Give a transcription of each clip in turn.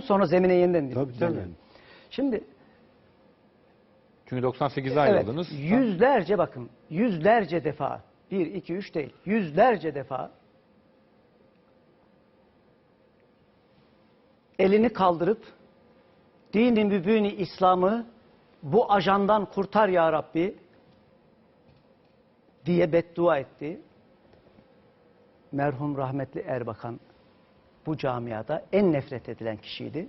sonra zemine yeniden Tabii. Şimdi Çünkü 98'de evet, ayrıldınız. yüzlerce bakın yüzlerce defa bir, iki, üç değil yüzlerce defa elini kaldırıp dini mübini İslam'ı bu ajandan kurtar ya Rabbi diye beddua etti. Merhum rahmetli Erbakan bu camiada en nefret edilen kişiydi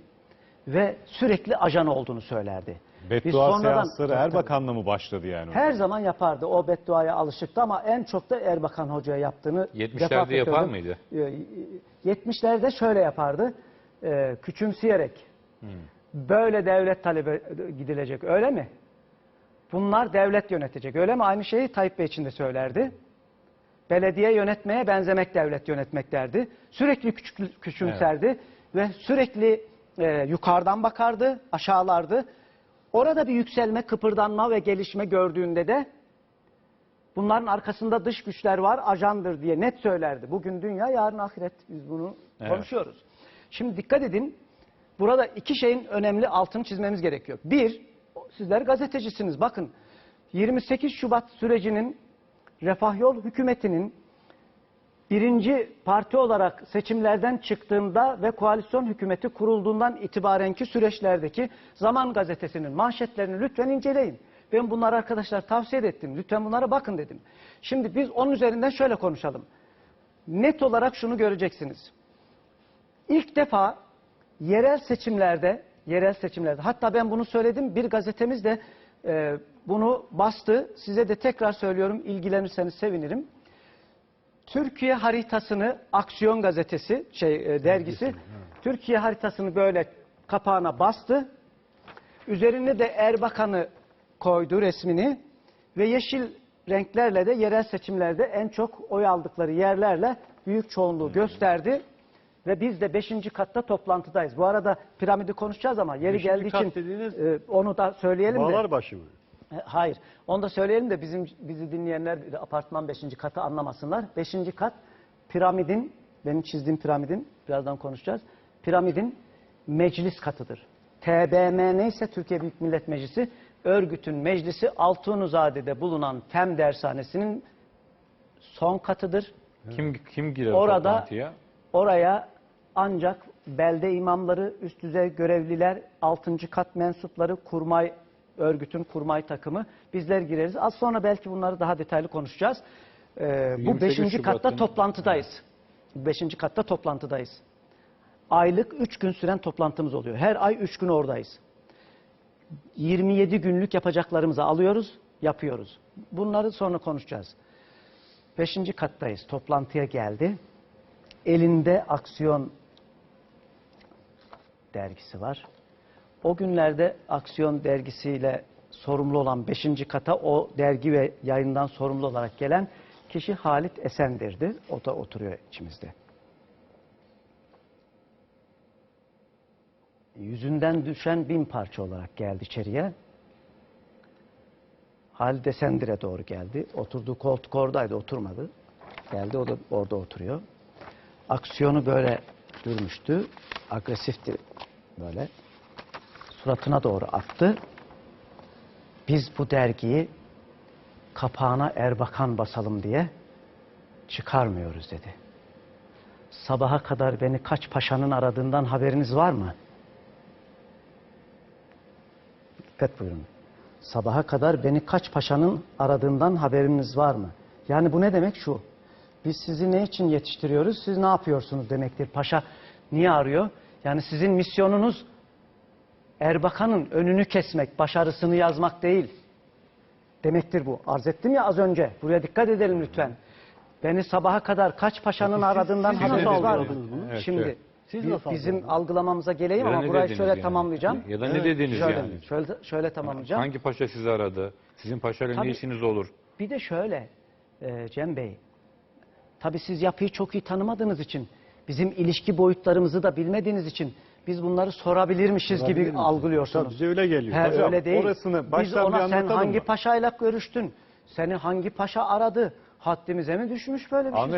ve sürekli ajan olduğunu söylerdi. Biz Beddua sonradan- seansları. Erbakan'la mı başladı yani? Her zaman yapardı. O bedduaya alışıktı ama en çok da Erbakan Hoca'ya yaptığını 70'lerde defaat yapar mıydı? Ee, 70'lerde şöyle yapardı. Ee, küçümseyerek. Hmm. Böyle devlet talebi gidilecek öyle mi? Bunlar devlet yönetecek öyle mi? Aynı şeyi Tayyip Bey için de söylerdi. Belediye yönetmeye benzemek devlet yönetmek derdi. Sürekli küçük, küçümserdi ve sürekli e, yukarıdan bakardı, aşağılardı. Orada bir yükselme, kıpırdanma ve gelişme gördüğünde de bunların arkasında dış güçler var, ajandır diye net söylerdi. Bugün dünya, yarın ahiret. Biz bunu Evet. konuşuyoruz. Şimdi dikkat edin. Burada iki şeyin önemli altını çizmemiz gerekiyor. Bir, sizler gazetecisiniz. Bakın 28 Şubat sürecinin Refah Yol hükümetinin birinci parti olarak seçimlerden çıktığında ve koalisyon hükümeti kurulduğundan itibarenki süreçlerdeki Zaman Gazetesi'nin manşetlerini lütfen inceleyin. Ben bunları arkadaşlar tavsiye ettim. Lütfen bunlara bakın dedim. Şimdi biz onun üzerinden şöyle konuşalım. Net olarak şunu göreceksiniz. İlk defa yerel seçimlerde, yerel seçimlerde, hatta ben bunu söyledim, bir gazetemiz de e, bunu bastı. Size de tekrar söylüyorum, ilgilenirseniz sevinirim. Türkiye haritasını Aksiyon gazetesi, şey e, dergisi, Türkiye haritasını böyle kapağına bastı. Üzerine de Erbakan'ı koydu resmini ve yeşil renklerle de yerel seçimlerde en çok oy aldıkları yerlerle büyük çoğunluğu gösterdi. Ve biz de 5. katta toplantıdayız. Bu arada piramidi konuşacağız ama yeri Beşinci geldiği kat için dediğiniz e, onu da söyleyelim de. Bağlarbaşı mı? E, Hayır. Onu da söyleyelim de bizim bizi dinleyenler bir de apartman 5. katı anlamasınlar. 5. kat piramidin, benim çizdiğim piramidin, birazdan konuşacağız. Piramidin meclis katıdır. TBM neyse Türkiye Büyük Millet Meclisi, örgütün meclisi Altunuzade'de bulunan FEM dershanesinin son katıdır. Kim kim girer Orada toplantıya? Oraya ancak belde imamları, üst düzey görevliler, 6. kat mensupları, kurmay örgütün kurmay takımı bizler gireriz. Az sonra belki bunları daha detaylı konuşacağız. Ee, bu 28 5. katta toplantıdayız. 5. katta toplantıdayız. Aylık 3 gün süren toplantımız oluyor. Her ay 3 gün oradayız. 27 günlük yapacaklarımızı alıyoruz, yapıyoruz. Bunları sonra konuşacağız. 5. kattayız. Toplantıya geldi. Elinde Aksiyon dergisi var. O günlerde Aksiyon dergisiyle sorumlu olan 5. kata o dergi ve yayından sorumlu olarak gelen kişi Halit Esender'di. O da oturuyor içimizde. Yüzünden düşen bin parça olarak geldi içeriye. Halit Esender'e doğru geldi. Oturduğu koltuk oradaydı, oturmadı. Geldi, o da orada oturuyor. Aksiyonu böyle durmuştu. Agresifti böyle. Suratına doğru attı. Biz bu dergiyi kapağına Erbakan basalım diye çıkarmıyoruz dedi. Sabaha kadar beni kaç paşanın aradığından haberiniz var mı? Dikkat buyurun. Sabaha kadar beni kaç paşanın aradığından haberiniz var mı? Yani bu ne demek şu? Biz sizi ne için yetiştiriyoruz? Siz ne yapıyorsunuz demektir. Paşa niye arıyor? Yani sizin misyonunuz Erbakan'ın önünü kesmek, başarısını yazmak değil. Demektir bu. Arz ettim ya az önce. Buraya dikkat edelim lütfen. Beni sabaha kadar kaç paşanın aradığından siz var mı? algıladınız bunu? Evet, Şimdi evet. Siz nasıl bizim algıladınız? algılamamıza geleyim Ya ama burayı şöyle yani? tamamlayacağım. Ya da Evet, ne dediniz Şöyle, yani? şöyle, şöyle tamamlayacağım. Hangi paşa sizi aradı? Sizin paşayla ne işiniz olur? Bir de şöyle e, Cem Bey. Tabii siz yapıyı çok iyi tanımadığınız için, bizim ilişki boyutlarımızı da bilmediğiniz için biz bunları sorabilirmişiz Sorabilir gibi misiniz? algılıyorsunuz. Tabii bize öyle geliyor. He, Hocam, öyle değil. orasını Biz baştan bir ona sen hangi mı? paşayla görüştün? Seni hangi paşa aradı? Haddimize mi düşmüş böyle bir şey? Ahmet